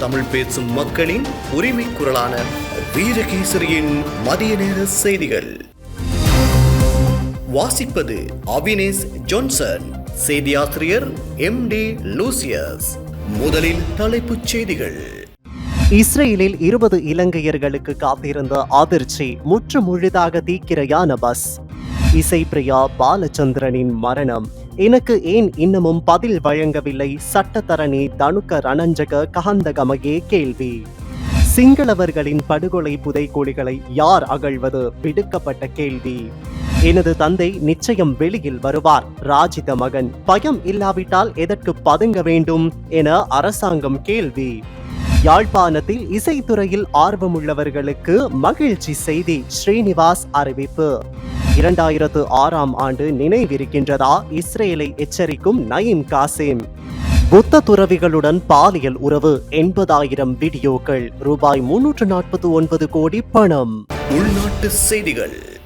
தமிழ் பேசும் மக்களின் உரிமை குரலான வீரகேசரியின் மதிய நேர செய்திகள். வாசிப்பது அவினேஷ் ஜான்சன் செய்தியாசிரியர் எம் டி லூசியஸ். முதலில் தலைப்புச் செய்திகள். இஸ்ரேலில் இருபது இலங்கையர்களுக்கு காத்திருந்த அதிர்ச்சி முற்று முழுதாக தீக்கிரையான பஸ். இசைப்பிரியா பாலச்சந்திரனின் மரணம். எனக்கு ஏன் இன்னமும் பதில் வழங்கவில்லை? சட்டத்தரணி தனுக்க ரணஞ்சக கஹந்தகமையே கேள்வி. சிங்களவர்களின் படுகொலை புதைக்குழிகளை யார் அகழ்வது? விடுக்கப்பட்ட கேள்வி. எனது தந்தை நிச்சயம் வெளியில் வருவார். ராஜித மகன் பயம் இல்லாவிட்டால் எதற்கு பதுங்க வேண்டும்? என அரசாங்கம் கேள்வி. யாழ்ப்பாணத்தில் இசைத்துறையில் ஆர்வமுள்ளவர்களுக்கு மகிழ்ச்சி செய்தி ஸ்ரீனிவாஸ் அறிவிப்பு. இரண்டாயிரத்து ஆறாம் ஆண்டு நினைவிருக்கின்றதா? இஸ்ரேலை எச்சரிக்கும் நயீம் காசிம். புத்த துறவிகளுடன் பாலியல் உறவு எண்பதாயிரம் வீடியோக்கள் ரூபாய் முன்னூற்று நாற்பத்தி ஒன்பது கோடி பணம். உள்நாட்டு செய்திகள்.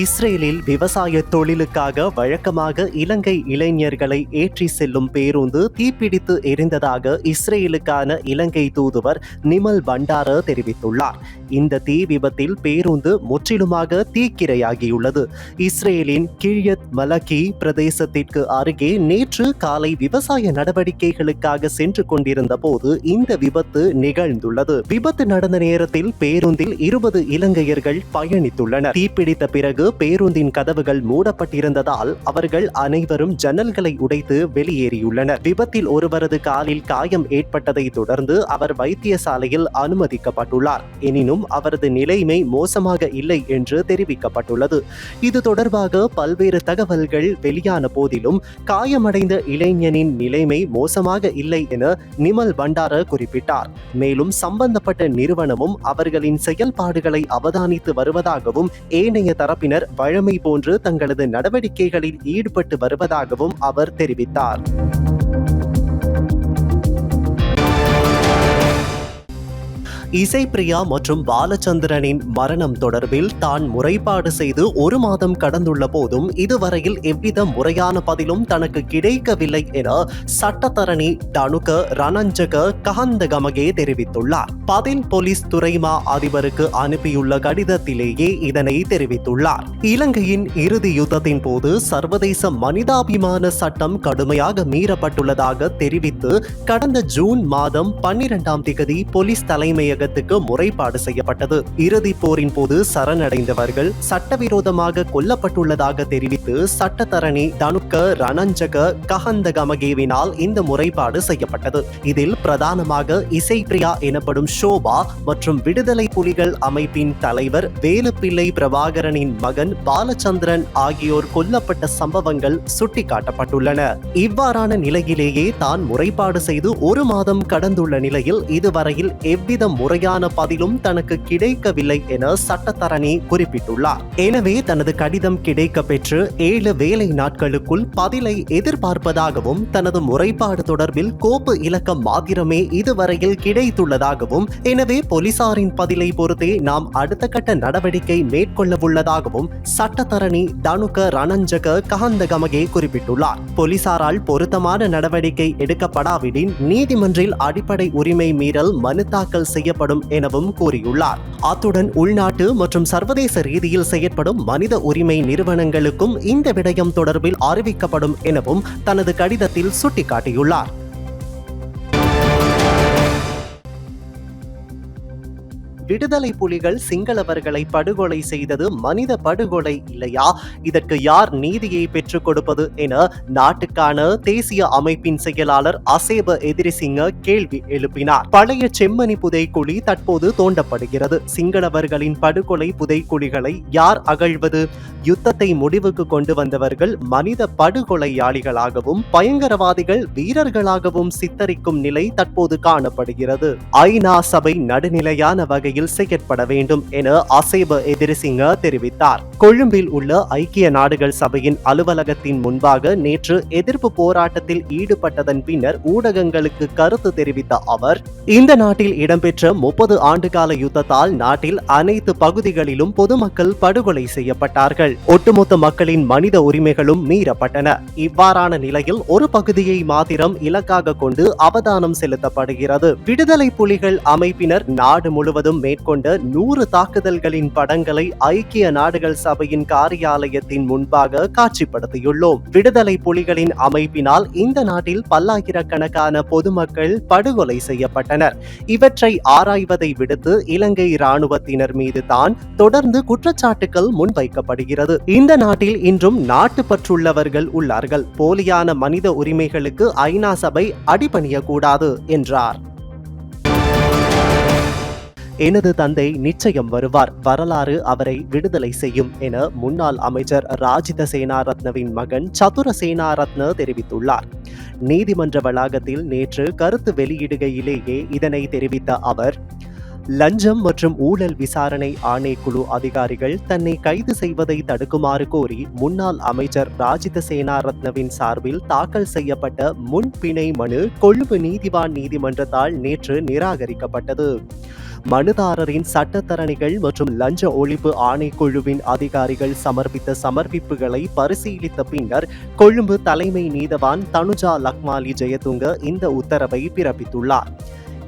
இஸ்ரேலில் விவசாய தொழிலுக்காக வழக்கமாக இலங்கை இளைஞர்களை ஏற்றி செல்லும் பேருந்து தீப்பிடித்து எரிந்ததாக இஸ்ரேலுக்கான இலங்கை தூதுவர் நிமல் பண்டார தெரிவித்துள்ளார். இந்த தீ விபத்தில் பேருந்து முற்றிலுமாக தீக்கிரையாகியுள்ளது. இஸ்ரேலின் கிழியத் மலகி பிரதேசத்திற்கு அருகே நேற்று காலை விவசாய நடவடிக்கைகளுக்காக சென்று கொண்டிருந்த போது இந்த விபத்து நிகழ்ந்துள்ளது. விபத்து நடந்த நேரத்தில் பேருந்தில் இருபது இலங்கையர்கள் பயணித்துள்ளனர். தீப்பிடித்த பிறகு பேருந்தின் கதவுகள் மூடப்பட்டிருந்ததால் அவர்கள் அனைவரும் ஜன்னல்களை உடைத்து வெளியேறியுள்ளனர். விபத்தில் ஒருவரது காலில் காயம் ஏற்பட்டதை தொடர்ந்து அவர் வைத்தியசாலையில் அனுமதிக்கப்பட்டுள்ளார். எனினும் அவரது நிலைமை மோசமாக இல்லை என்று தெரிவிக்கப்பட்டுள்ளது. இது தொடர்பாக பல்வேறு தகவல்கள் வெளியான போதிலும் காயமடைந்த இளைஞனின் நிலைமை மோசமாக இல்லை என நிமல் பண்டார குறிப்பிட்டார். மேலும் சம்பந்தப்பட்ட நிறுவனமும் அவர்களின் செயல்பாடுகளை அவதானித்து வருவதாகவும் ஏனைய தரப்பினர் வழமை போன்று தங்களது நடவடிக்கைகளில் ஈடுபட்டு வருவதாகவும் அவர் தெரிவித்தார். இசைப்பிரியா மற்றும் பாலச்சந்திரனின் மரணம் தொடர்பில் தான் முறைப்பாடு செய்து ஒரு மாதம் கடந்துள்ள போதும் இதுவரையில் எவ்வித முறையான பதிலும் தனக்கு கிடைக்கவில்லை என சட்டத்தரணி டனுக ரணஞ்சக கஹந்தகமகே தெரிவித்துள்ளார். பதில் போலீஸ் துறைமா அதிபருக்கு அனுப்பியுள்ள கடிதத்திலேயே இதனை தெரிவித்துள்ளார். இலங்கையின் இறுதி யுத்தத்தின் போது சர்வதேச மனிதாபிமான சட்டம் கடுமையாக மீறப்பட்டுள்ளதாக தெரிவித்து கடந்த ஜூன் மாதம் பன்னிரெண்டாம் திகதி போலீஸ் தலைமையகத்துக்கு முறைப்பாடு செய்யப்பட்டது இறுதிப் போரின் போது சரணடைந்தவர்கள் சட்டவிரோதமாக கொல்லப்பட்டுள்ளதாக தெரிவித்து சட்டத்தரணி தனுக்க ரணஞ்சக கஹந்தகமகேவினால் இந்த முறைப்பாடு செய்யப்பட்டது. இதில் பிரதானமாக இசைப்ரியா எனப்படும் ஷோபா மற்றும் விடுதலை புலிகள் அமைப்பின் தலைவர் வேலுப்பிள்ளை பிரபாகரனின் மகன் பாலச்சந்திரன் ஆகியோர் கொல்லப்பட்ட சம்பவங்கள் சுட்டிக்காட்டப்பட்டுள்ளன. இவ்வாறான நிலையிலேயே தான் முறைப்பாடு செய்து ஒரு மாதம் கடந்துள்ள நிலையில் இதுவரையில் எவ்வித முறை முறையான பதிலும் தனக்கு கிடைக்கவில்லை என சட்டத்தரணி குறிப்பிட்டுள்ளார். எனவே தனது கடிதம் கிடைக்க பெற்று ஏழு வேலை நாட்களுக்குள் பதிலை எதிர்பார்ப்பதாகவும் தனது முறைப்பாடு தொடர்பில் கோப்பு இலக்கம் மாத்திரமே இதுவரையில் கிடைத்துள்ளதாகவும் எனவே போலீசாரின் பதிலை பொறுத்தே நாம் அடுத்த கட்ட நடவடிக்கை மேற்கொள்ளவுள்ளதாகவும் சட்டத்தரணி தனுக ரணஞ்சக கஹந்தகமகே குறிப்பிட்டுள்ளார். போலீசாரால் பொருத்தமான நடவடிக்கை எடுக்கப்படாவிடின் நீதிமன்றில் அடிப்படை உரிமை மீறல் மனு தாக்கல் செய்யப்படும் எனவும் கூறியுள்ளார். அத்துடன் உள்நாட்டு மற்றும் சர்வதேச ரீதியில் செயற்படும் மனித உரிமை நிறுவனங்களுக்கும் இந்த விடயம் தொடர்பில் அறிவிக்கப்படும் எனவும் தனது கடிதத்தில் சுட்டிக்காட்டியுள்ளார். விடுதலை புலிகள் சிங்களவர்களை படுகொலை செய்தது மனித படுகொலை இல்லையா? இதற்கு யார் நீதியை பெற்றுக் கொடுப்பது என நாட்டுக்கான தேசிய அமைப்பின் செயலாளர் அசேப எதிரிசிங்க கேள்வி எழுப்பினார். பழைய செம்மணி புதைக்குழி தற்போது தோண்டப்படுகிறது. சிங்களவர்களின் படுகொலை புதைக்குழிகளை யார் அகழ்வது? யுத்தத்தை முடிவுக்கு கொண்டு வந்தவர்கள் மனித படுகொலையாளிகளாகவும் பயங்கரவாதிகள் வீரர்களாகவும் சித்தரிக்கும் நிலை தற்போது காணப்படுகிறது. ஐநா சபை நடுநிலையான வகையில் முறையில் செயற்பட வேண்டும் என அசேப எதிரிசிங்க தெரிவித்தார். கொழும்பில் உள்ள ஐக்கிய நாடுகள் சபையின் அலுவலகத்தின் முன்பாக நேற்று எதிர்ப்பு போராட்டத்தில் ஈடுபட்டதன் பின்னர் ஊடகங்களுக்கு கருத்து தெரிவித்த அவர் இந்த நாட்டில் இடம்பெற்ற முப்பது ஆண்டுகால யுத்தத்தால் நாட்டில் அனைத்து பகுதிகளிலும் பொதுமக்கள் படுகொலை செய்யப்பட்டார்கள். ஒட்டுமொத்த மக்களின் மனித உரிமைகளும் மீறப்பட்டன. இவ்வாறான நிலையில் ஒரு பகுதியை மாத்திரம் இலக்காக கொண்டு அவதானம் செலுத்தப்படுகிறது. விடுதலை புலிகள் அமைப்பினர் நாடு முழுவதும் மேற்கொண்ட நூறு தாக்குதல்களின் படங்களை ஐக்கிய நாடுகள் சபையின் காரியாலயத்தின் முன்பாக காட்சிப்படுத்தியுள்ளோம். விடுதலை புலிகளின் அமைப்பினால் இந்த நாட்டில் பல்லாயிரக்கணக்கான பொதுமக்கள் படுகொலை செய்யப்பட்டனர். இவற்றை ஆராய்வதை விடுத்து இலங்கை இராணுவத்தினர் மீது தான் தொடர்ந்து குற்றச்சாட்டுகள் முன்வைக்கப்படுகிறது. இந்த நாட்டில் இன்றும் நாட்டு பற்றுள்ளவர்கள் உள்ளார்கள். போலியான மனித உரிமைகளுக்கு ஐநா சபை அடிபணியக்கூடாது என்றார். எனது தந்தை நிச்சயம் வருவார். வரலாறு அவரை விடுதலை செய்யும் என முன்னாள் அமைச்சர் ராஜித சேனாரத்னவின் மகன் சதுர சேனாரத்ன தெரிவித்துள்ளார். நீதிமன்ற வளாகத்தில் நேற்று கருத்து வெளியிடுகையிலேயே இதனை தெரிவித்த அவர் லஞ்சம் மற்றும் ஊழல் விசாரணை ஆணைக்குழு அதிகாரிகள் தன்னை கைது செய்வதை தடுக்குமாறு கோரி முன்னாள் அமைச்சர் ராஜித சேனாரத்னவின் சார்பில் தாக்கல் செய்யப்பட்ட முன்பிணை மனு கொழும்பு நீதிவான் நீதிமன்றத்தால் நேற்று நிராகரிக்கப்பட்டது. மனுதாரரின் சட்டத்தரணிகள் மற்றும் லஞ்ச ஒழிப்பு ஆணைக்குழுவின் அதிகாரிகள் சமர்ப்பித்த சமர்ப்பிப்புகளை பரிசீலித்த பின்னர் கொழும்பு தலைமை நீதவான் தனுஜா லக்மாலி ஜெயதுங்க இந்த உத்தரவை பிறப்பித்துள்ளார்.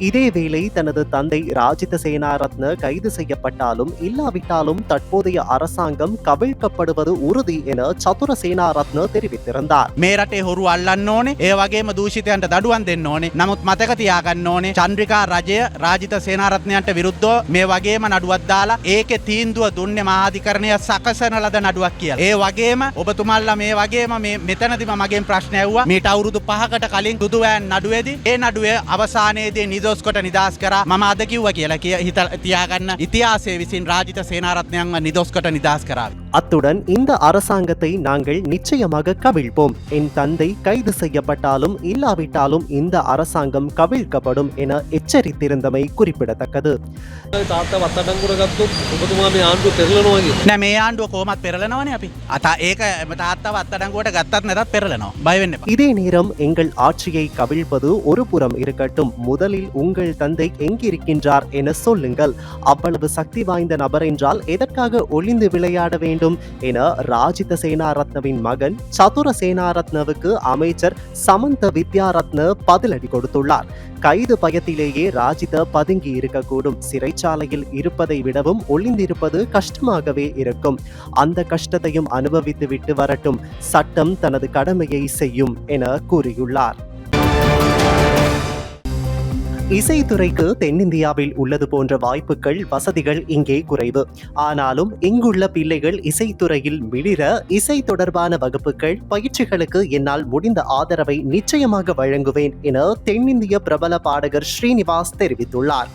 இதேவேளை தனது தந்தை ராஜித சேனாரத்ன கைது செய்யப்பட்டாலும் இல்லாவிட்டாலும் தற்போதைய அரசாங்கம் கவிழ்க்கப்படுவது உறுதி என சதுர சேனாரத்ன தெரிவித்திருந்தார் මේ රටේ හොරු අල්ලන්න ඕනේ ඒ වගේම දූෂිතයන්ට දඩුවන් දෙන්න ඕනේ නමුත් මතක තියාගන්න ඕනේ චන්ද්‍රිකා රජය රාජිත සේනාරත්නයන්ට විරුද්ධව මේ වගේම නඩුවත් දාලා ඒකෙ තීන්දුව දුන්නේ මහාධිකරණය සකසන ලද නඩුවක් කියලා. ඒ වගේම ඔබතුමල්ලා මේ වගේම මේ මෙතනදිම මගෙන් ප්‍රශ්න ඇව්වා මීට අවුරුදු පහකට කලින් දුදුවෑන් නඩුවේදී ඒ නඩුවේ අවසානයේදී නිදොස් කොට නිදහස් කරා මම අද කිව්වා කියලා කිය හිත තියාගන්න ඉතිහාසය විසින් රාජිත සේනාරත්නයන්ව නිදොස් කොට නිදහස් කරා. அத்துடன் இந்த அரசாங்கத்தை நாங்கள் நிச்சயமாக கவிழ்ப்போம். என் தந்தை கைது செய்யப்பட்டாலும் இல்லாவிட்டாலும் இந்த அரசாங்கம் கவிழ்க்கப்படும் என எச்சரித்திருந்தமை குறிப்பிடத்தக்கது. இதே நேரம் எங்கள் ஆட்சியை கவிழ்ப்பது ஒரு புறம் இருக்கட்டும். முதலில் உங்கள் தந்தை எங்கிருக்கின்றார் என சொல்லுங்கள். அவ்வளவு சக்தி வாய்ந்த நபர் என்றால் எதற்காக ஒளிந்து விளையாட வேண்டும்? வேண்டும் என ராஜித சேனாரத்னவின் மகன் சதுர சேனாரத்னவுக்கு அமைச்சர் சமந்த வித்யாரத்ன பதிலடி கொடுத்துள்ளார். கைது பயத்திலேயே ராஜித பதுங்கி இருக்கக்கூடும். சிறைச்சாலையில் இருப்பதை விடவும் ஒளிந்திருப்பது கஷ்டமாகவே இருக்கும். அந்த கஷ்டத்தையும் அனுபவித்து விட்டு வரட்டும். சட்டம் தனது கடமையை செய்யும் என கூறியுள்ளார். இசைத்துறைக்கு தென்னிந்தியாவில் உள்ளது போன்ற வாய்ப்புகள் வசதிகள் இங்கே குறைவு. ஆனாலும் இங்குள்ள பிள்ளைகள் இசைத்துறையில் மிளிர இசை தொடர்பான வகுப்புகள் பயிற்சிகளுக்கு என்னால் முடிந்த ஆதரவை நிச்சயமாக வழங்குவேன் என தென்னிந்திய பிரபல பாடகர் ஸ்ரீனிவாஸ் தெரிவித்துள்ளார்.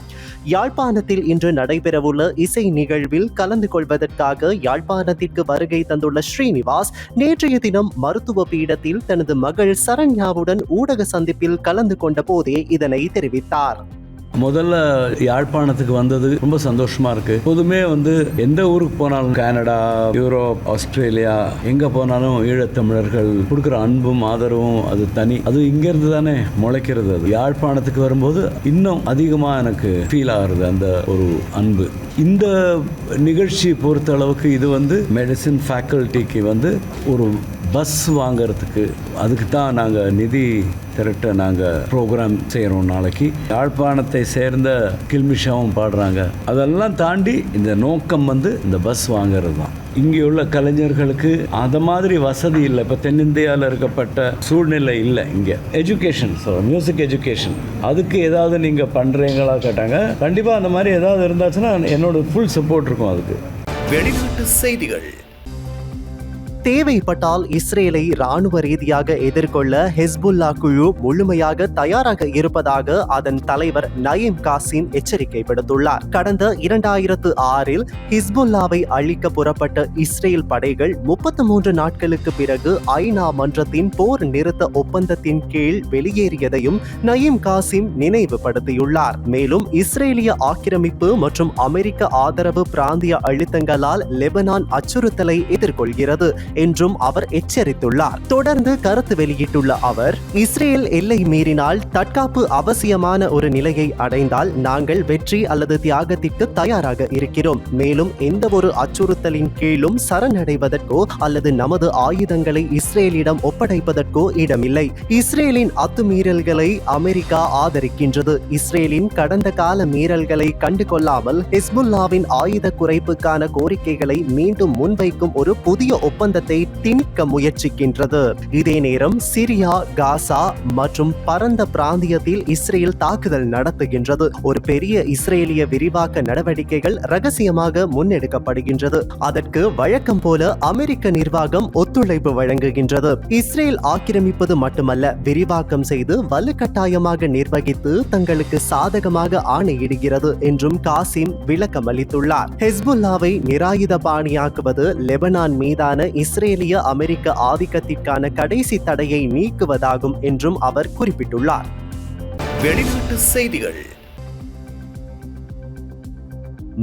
யாழ்ப்பாணத்தில் இன்று நடைபெறவுள்ள இசை நிகழ்வில் கலந்து கொள்வதற்காக யாழ்ப்பாணத்திற்கு வருகை தந்துள்ள ஸ்ரீனிவாஸ் நேற்றைய தினம் மருத்துவ பீடத்தில் தனது மகள் சரண்யாவுடன் ஊடக சந்திப்பில் கலந்து கொண்ட போதே இதனை தெரிவித்தார். முதல்ல யாழ்ப்பாணத்துக்கு வந்தது ரொம்ப சந்தோஷமா இருக்கு. எப்போதுமே வந்து எந்த ஊருக்கு போனாலும் கனடா யூரோப் ஆஸ்திரேலியா எங்க போனாலும் ஈழத்தமிழர்கள் கொடுக்குற அன்பும் ஆதரவும் அது தனி. அது இங்க இருந்து தானே முளைக்கிறது அது. யாழ்ப்பாணத்துக்கு வரும்போது இன்னும் அதிகமா எனக்கு ஃபீல் ஆகுறது அந்த ஒரு அன்பு. இந்த நிகழ்ச்சி பொறுத்த அளவுக்கு இது வந்து மெடிசின் ஃபேக்கல்ட்டிக்கு வந்து ஒரு பஸ் வாங்குறதுக்கு அதுக்கு தான் நாங்கள் நிதி திரட்ட நாங்கள் ப்ரோக்ராம் செய்கிறோம் நாளைக்கு. யாழ்ப்பாணத்தை சேர்ந்த கில்மிஷாவும் பாடுறாங்க. அதெல்லாம் தாண்டி இந்த நோக்கம் வந்து இந்த பஸ் வாங்குறது தான். இங்கே உள்ள கலைஞர்களுக்கு அந்த மாதிரி வசதி இல்லை. இப்போ தென்னிந்தியாவில் இருக்கப்பட்ட சூழ்நிலை இல்லை இங்கே. எஜுகேஷன் ஸோ மியூசிக் எஜுகேஷன் அதுக்கு ஏதாவது நீங்கள் பண்ணுறீங்களா கேட்டாங்க. கண்டிப்பாக அந்த மாதிரி ஏதாவது இருந்தாச்சுன்னா என்னோட ஃபுல் சப்போர்ட் இருக்கும் அதுக்கு. வெளிநாட்டு செய்திகள். தேவைப்பட்டால் இஸ்ரேலை ராணுவ ரீதியாக எதிர்கொள்ள ஹெஸ்புல்லா குழு முழுமையாக தயாராக இருப்பதாக அதன் தலைவர் நயீம் காசிம் எச்சரிக்கை விடுத்துள்ளார் கடந்த இரண்டாயிரத்து ஆறில் ஹிஸ்புல்லாவை அழிக்க புறப்பட்ட இஸ்ரேல் படைகள் முப்பத்து மூன்று நாட்களுக்கு பிறகு ஐநா மன்றத்தின் போர் நிறுத்த ஒப்பந்தத்தின் கீழ் வெளியேறியதையும் நயீம் காசிம் நினைவுபடுத்தியுள்ளார். மேலும் இஸ்ரேலிய ஆக்கிரமிப்பு மற்றும் அமெரிக்க ஆதரவு பிராந்திய அழுத்தங்களால் லெபனான் அச்சுறுத்தலை எதிர்கொள்கிறது. என்றும் அவர் எச்சரித்துள்ளார். தொடர்ந்து கருத்து வெளியிட்டுள்ள அவர் இஸ்ரேல் எல்லை மீறினால் தற்காப்பு அவசியமான ஒரு நிலையை அடைந்தால் நாங்கள் வெற்றி அல்லது தியாகத்திற்கு தயாராக இருக்கிறோம். மேலும் எந்த ஒரு அச்சுறுத்தலின் கீழும் சரணடைவதற்கோ அல்லது நமது ஆயுதங்களை இஸ்ரேலிடம் ஒப்படைப்பதற்கோ இடமில்லை. இஸ்ரேலின் அத்துமீறல்களை அமெரிக்கா ஆதரிக்கின்றது. இஸ்ரேலின் கடந்த கால மீறல்களை கண்டுகொள்ளாமல் ஹிஸ்புல்லாவின் ஆயுத குறைப்புக்கான கோரிக்கைகளை மீண்டும் முன்வைக்கும் ஒரு புதிய ஒப்பந்த யுத்தத்தை திணிக்க முயற்சிக்கின்றது. இதே நேரம் சிரியா காசா மற்றும் பரந்த பிராந்தியத்தில் இஸ்ரேல் தாக்குதல் நடத்துகின்றது. ஒரு பெரிய இஸ்ரேலிய விரிவாக்க நடவடிக்கைகள் ரகசியமாக முன்னெடுக்கப்படுகின்றது. அதற்கு வழக்கம் போல அமெரிக்க நிர்வாகம் ஒத்துழைப்பு வழங்குகின்றது. இஸ்ரேல் ஆக்கிரமிப்பது மட்டுமல்ல விரிவாக்கம் செய்து வலுக்கட்டாயமாக நிர்வகித்து தங்களுக்கு சாதகமாக ஆணையிடுகிறது என்றும் காசிம் விளக்கம் அளித்துள்ளார் ஹெஸ்புல்லாவை நிராயுத பாணியாக்குவது லெபனான் மீதான இஸ்ரேலிய அமெரிக்க ஆதிக்கத்திற்கான கடைசி தடையை நீக்குவதாகும் என்றும் அவர் குறிப்பிட்டுள்ளார். வெளிநாட்டு செய்திகள்.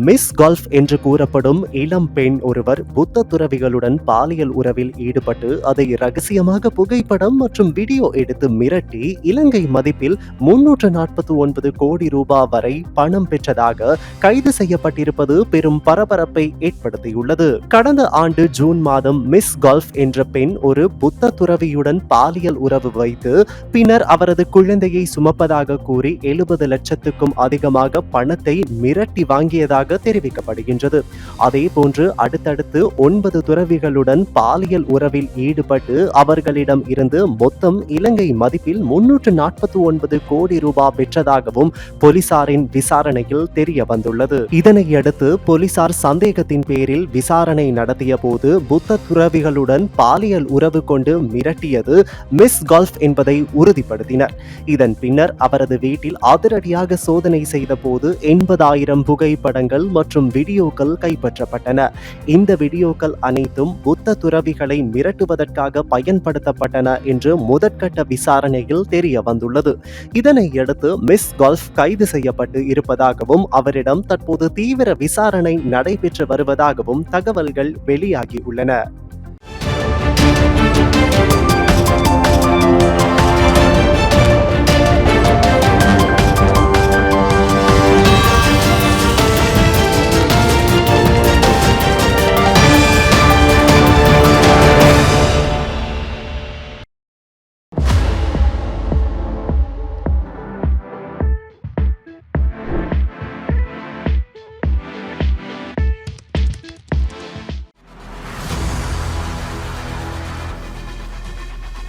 மிஸ் கல்ஃப் என்று கூறப்படும் இளம் பெண் ஒருவர் புத்த துறவிகளுடன் பாலியல் உறவில் ஈடுபட்டு அதை ரகசியமாக புகைப்படம் மற்றும் வீடியோ எடுத்து மிரட்டி இலங்கை மதிப்பில் முன்னூற்று நாற்பத்தி ஒன்பது கோடி ரூபாய் வரை பணம் பெற்றதாக கைது செய்யப்பட்டிருப்பது பெரும் பரபரப்பை ஏற்படுத்தியுள்ளது. கடந்த ஆண்டு ஜூன் மாதம் மிஸ் கல்ஃப் என்ற பெண் ஒரு புத்த துறவியுடன் பாலியல் உறவு வைத்து பின்னர் அவரது குழந்தையை சுமப்பதாக கூறி எழுபது லட்சத்துக்கும் அதிகமாக பணத்தை மிரட்டி வாங்கியதாக உள்ளதாக தெரிவிக்கப்படுகின்றது. அதே போன்று அடுத்தடுத்து ஒன்பது துறவிகளுடன் பாலியல் உறவில் ஈடுபட்டு அவர்களிடம் இருந்து மொத்தம் இலங்கை மதிப்பில் முன்னூற்று நாற்பத்தி ஒன்பது கோடி ரூபாய் பெற்றதாகவும் போலீசாரின் விசாரணையில் தெரிய வந்துள்ளது. இதனையடுத்து போலீசார் சந்தேகத்தின் பேரில் விசாரணை நடத்திய போது புத்த துறவிகளுடன் பாலியல் உறவு கொண்டு மிரட்டியது மிஸ் கல்ஃப் என்பதை உறுதிப்படுத்தினர். இதன் பின்னர் அவரது வீட்டில் அதிரடியாக சோதனை செய்த போது எண்பதாயிரம் புகைப்படங்கள் மற்றும் வீடியோக்கள் கைப்பற்றப்பட்டன. இந்த வீடியோக்கள் அனைத்தும் புத்த துறவிகளை மிரட்டுவதற்காக பயன்படுத்தப்பட்டன என்று முதற்கட்ட விசாரணையில் தெரிய வந்துள்ளது இதனை அடுத்து மிஸ் கல்ஃப் கைது செய்யப்பட்டு இருப்பதாகவும் அவரிடம் தற்போது தீவிர விசாரணை நடைபெற்று வருவதாகவும் தகவல்கள் வெளியாகியுள்ளன